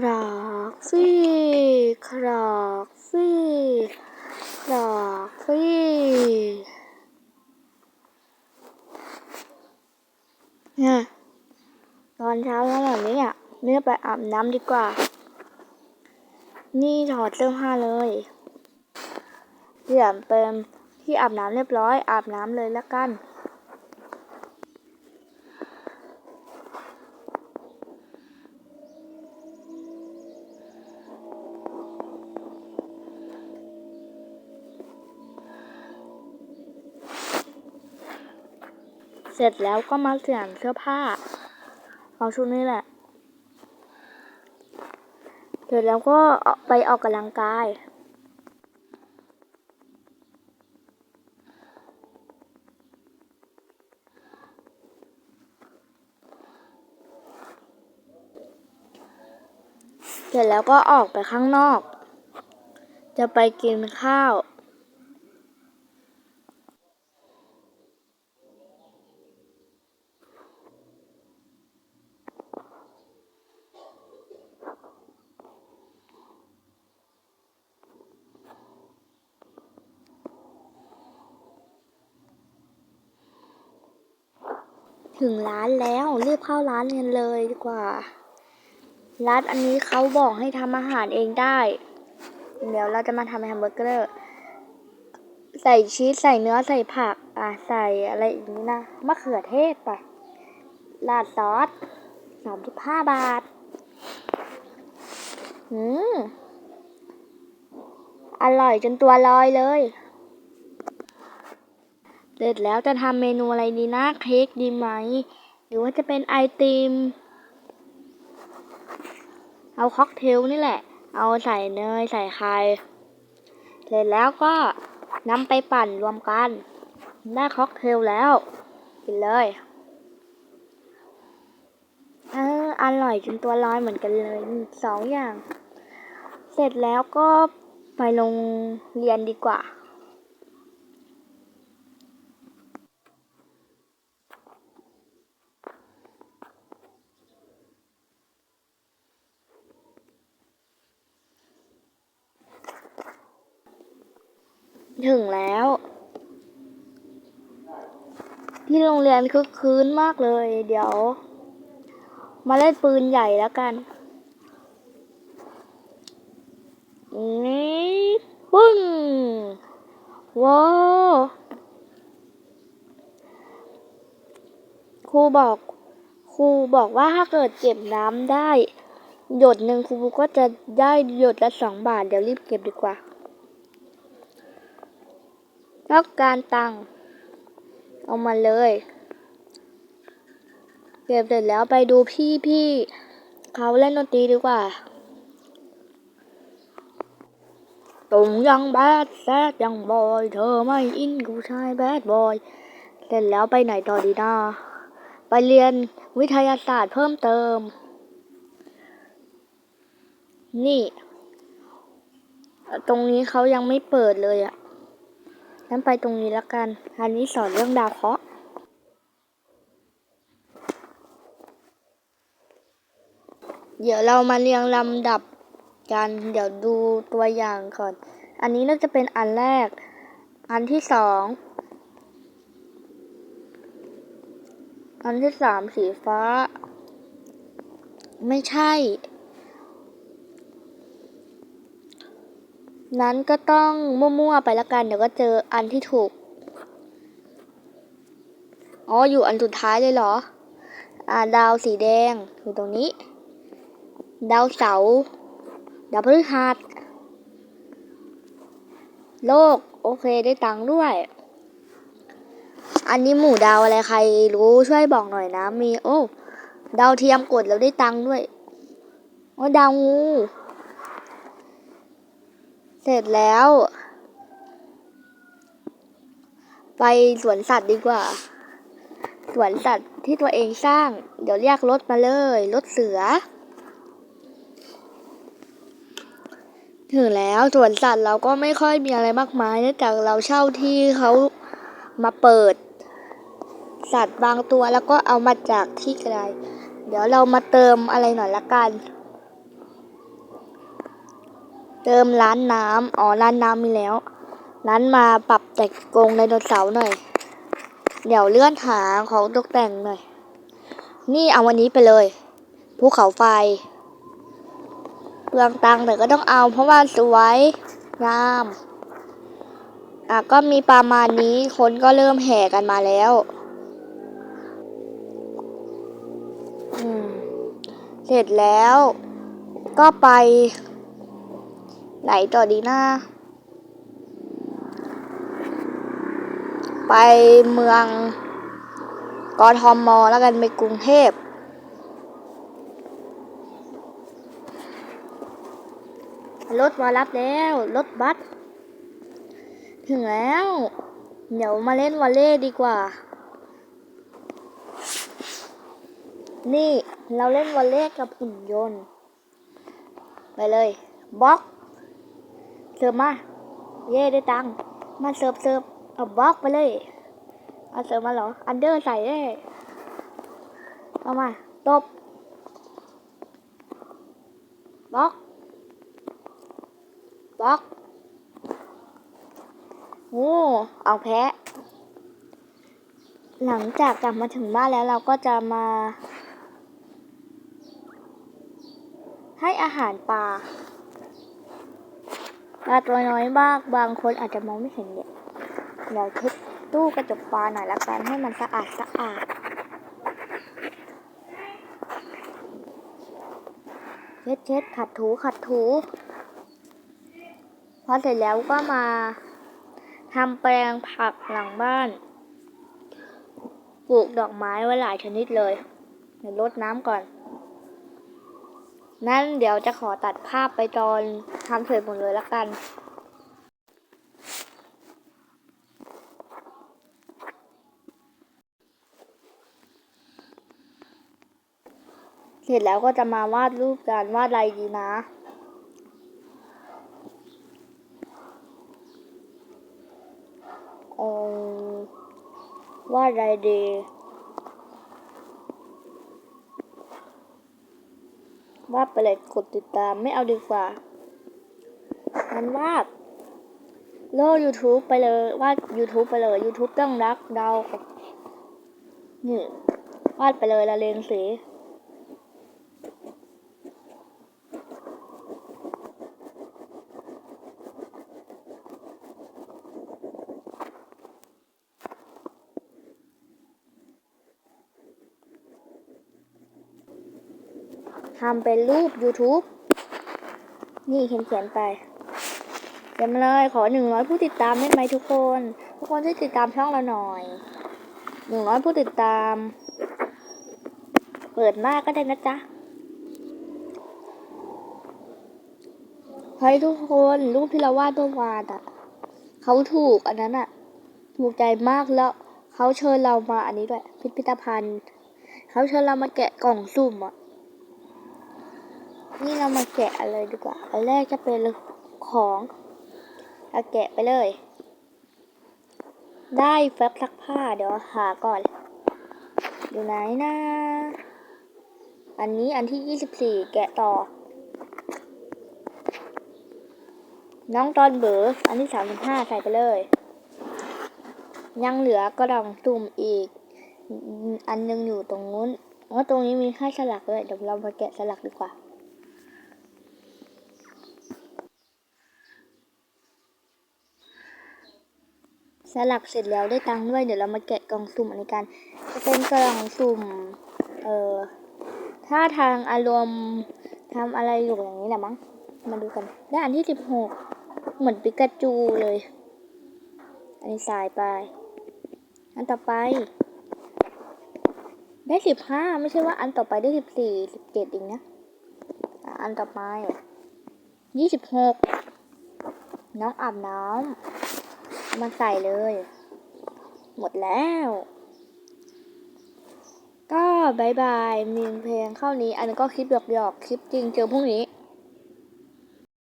ครากฟี่ครากฟี่ครากฟี่เนี่ยตอนเช้าแล้วแบบนี้อะเนี่ยไปอาบน้ำดีกว่า นี่ถอดเสื้อผ้าเลยเดี๋ยวเป็นที่อาบน้ำเรียบร้อย อาบน้ำเลยแล้วกัน เสร็จแล้วก็มาเปลี่ยนเสื้อผ้าเอาชุดนี้แหละ เสร็จแล้วก็ไปออกกำลังกาย เสร็จแล้วก็ออกไปข้างนอก จะไปกินข้าว ถึงร้านแล้วรีบเข้าร้านกันเลยดีกว่า ร้านอันนี้เขาบอกให้ทำอาหารเองได้ เดี๋ยวเราจะมาทำแฮมเบอร์เกอร์ ใส่ชีสใส่เนื้อใส่ผัก อะใส่อะไรอีกนี้นะมะเขือเทศไปราดซอสสามสิบห้าบาท อืม อร่อยจนตัวลอยเลย เสร็จแล้วจะทำเมนูอะไรดีนะ เค้กดีไหม หรือว่าจะเป็นไอติม เอาค็อกเทลนี่แหละ เอาใส่เนยใส่ไข่เสร็จแล้วก็นำไปปั่นรวมกัน ได้ค็อกเทลแล้วกินเลยเอออร่อยจนตัวลอยเหมือนกันเลยสองอย่าง เสร็จแล้วก็ไปโรงเรียนดีกว่า ถึงแล้ว ที่โรงเรียนคึกคืนมากเลย เดี๋ยว มาเล่นปืนใหญ่แล้วกันนี่ปึ้งว้าวครูบอกครูบอกว่าถ้าเกิดเก็บน้ำได้ หยดหนึ่งครูก็จะได้หยดละสองบาท เดี๋ยวรีบเก็บดีกว่า แล้วการตังค์เอามาเลยเก็บเสร็จแล้วไปดูพี่พี่เขาเล่นดนตรีดีกว่าตุงยังแบดแซดยังบอย เธอไม่อินกูชายแบดบอย เสร็จแล้วไปไหนต่อดีนาไปเรียนวิทยาศาสตร์เพิ่มเติม นี่ ตรงนี้เขายังไม่เปิดเลยอะ งั้นไปตรงนี้แล้วกัน อันนี้สอนเรื่องดาวเคราะห์เดี๋ยวเรามาเรียงลำดับกัน เดี๋ยวดูตัวอย่างก่อน อันนี้น่าจะเป็นอันแรก อันที่สอง อันที่สามสีฟ้า ไม่ใช่ นั้นก็ต้องมั่วๆไปละกัน เดี๋ยวก็เจออันที่ถูก อ๋อ อยู่อันสุดท้ายเลยเหรอ อ่า ดาวสีแดง อยู่ตรงนี้ ดาวเสาดาวพฤหัสโลก โอเคได้ตังค์ด้วย อันนี้หมู่ดาวอะไรใครรู้ช่วยบอกหน่อยนะ มี โอ้ ดาวเทียมกดแล้วได้ตังค์ด้วย โอ้ ดาวงู เสร็จแล้ว ไปสวนสัตว์ดีกว่า สวนสัตว์ที่ตัวเองสร้าง เดี๋ยวเรียกรถมาเลยรถเสือ ถึงแล้วสวนสัตว์เราก็ไม่ค่อยมีอะไรมากมายเนื่องจากเราเช่าที่เขามาเปิด สัตว์บางตัวแล้วก็เอามาจากที่ไกลเดี๋ยวเรามาเติมอะไรหน่อยละกัน เติมร้านน้ำอ๋อร้านน้ำมีแล้ว ร้านมาปรับแต่งกรงไดโนเสาร์หน่อย เดี๋ยวเลื่อนหาของตกแต่งหน่อย นี่เอาวันนี้ไปเลยภูเขาไฟเปลืองตังแต่ก็ต้องเอาเพราะว่าสวยงามอะก็มีประมาณนี้คนก็เริ่มแห่กันมาแล้วอืมเสร็จแล้วก็ไป ไหนต่อดีนะ ไปเมืองกทมมอแล้วกันไปกรุงเทพ รถมารับแล้ว รถบัสถึงแล้ว เดี๋ยวมาเล่นวอลเล่ดีกว่า นี่เราเล่นวอลเล่กับหุ่นยนต์ ไปเลยบล็อก เสิร์ฟมา เย่ได้ตังค์มาเสิร์ฟเสิร์ฟเอาบล็อกไปเลย เอาเสิร์ฟมาเหรอ อันเดอร์ใส่ได้เอามา ตบบล็อกบล็อกโอ้เอาแพะ หลังจากกลับมาถึงบ้านแล้วเราก็จะมา ให้อาหารปลา ปลาตัวน้อยมากบางคนอาจจะมองไม่เห็นเนี่ยเดี๋ยวเช็ดตู้กระจกปลาหน่อยละกันให้มันสะอาดสะอาดเช็ดเช็ดขัดถูขัดถูพอเสร็จแล้วก็มาทำแปลงผักหลังบ้าน ปลูกดอกไม้ไว้หลายชนิดเลยเดี๋ยวรดน้ำก่อน นั่นเดี๋ยวจะขอตัดภาพไปตอนทำเสร็จหมดเลยละกัน เสร็จแล้วก็จะมาวาดรูปกันวาดอะไรดีนะเออวาดอะไรดี วาดไปเลยกดติดตามไม่เอาดีกว่างั้นวาดโลก YouTube ไปเลยวาด YouTube ไปเลย YouTube ต้องรักเราวนี่วาดไปเลยละเลงสี ทำเป็นรูป YouTube นี่เขียนเขียนๆไปเขียมาเลยขอหนึ่งร้อยผู้ติดตามได้ไหมทุกคน ทุกคนช่วยติดตามช่องเราหน่อยหนึ่งร้อยผู้ติดตาม เปิดมากก็ได้นะจ๊ะเฮ้ยทุกคนรูปที่เราวาดเมื่อวานอะเขาถูกอันนั้นอะ ถูกใจมากแล้วเขาเชิญเรามาอันนี้ด้วย พิพิธภัณฑ์เขาเชิญเรามาแกะกล่องสุ่มอะ นี่เรามาแกะอะไรดีกว่า อันแรกจะเป็นของเอาแกะไปเลย ได้แฟบซักผ้าเดี๋ยวหาก่อน อยู่ไหนนะอันนี้อันที่ยี่สิบสี่แกะต่อ น้องตอนเบอร์อันที่สามสิบห้าใส่ไปเลย ยังเหลือกระดองตุ่มอีก อันนึงอยู่ตรงนู้นอ๋อตรงนี้มีให้สลักด้วยเดี๋ยวเรามาแกะสลักดีกว่า สลักเสร็จแล้วได้ตังค์ด้วย เดี๋ยวเรามาแกะกล่องสุ่มอันนี้กันจะเป็นกล่องสุ่ม เอ่อถ้าทางอารมณ์ทำอะไรอยู่อย่างนี้แหละมั้ง มาดูกัน ได้อันที่สิบหกเหมือนปิกาจูเลย อันนี้สายไป อันต่อไป ได้สิบห้าไม่ใช่ว่าอันต่อไปได้สิบสี่สิบเจ็ดเองนะ อันต่อไปยี่สิบหกน้องอาบน้ำ มาใส่เลย หมดแล้ว ก็บายบายมีเพลงเข้านี้ อันนี้ก็คลิปหยอกๆ คลิปจริงเจอพรุ่งนี้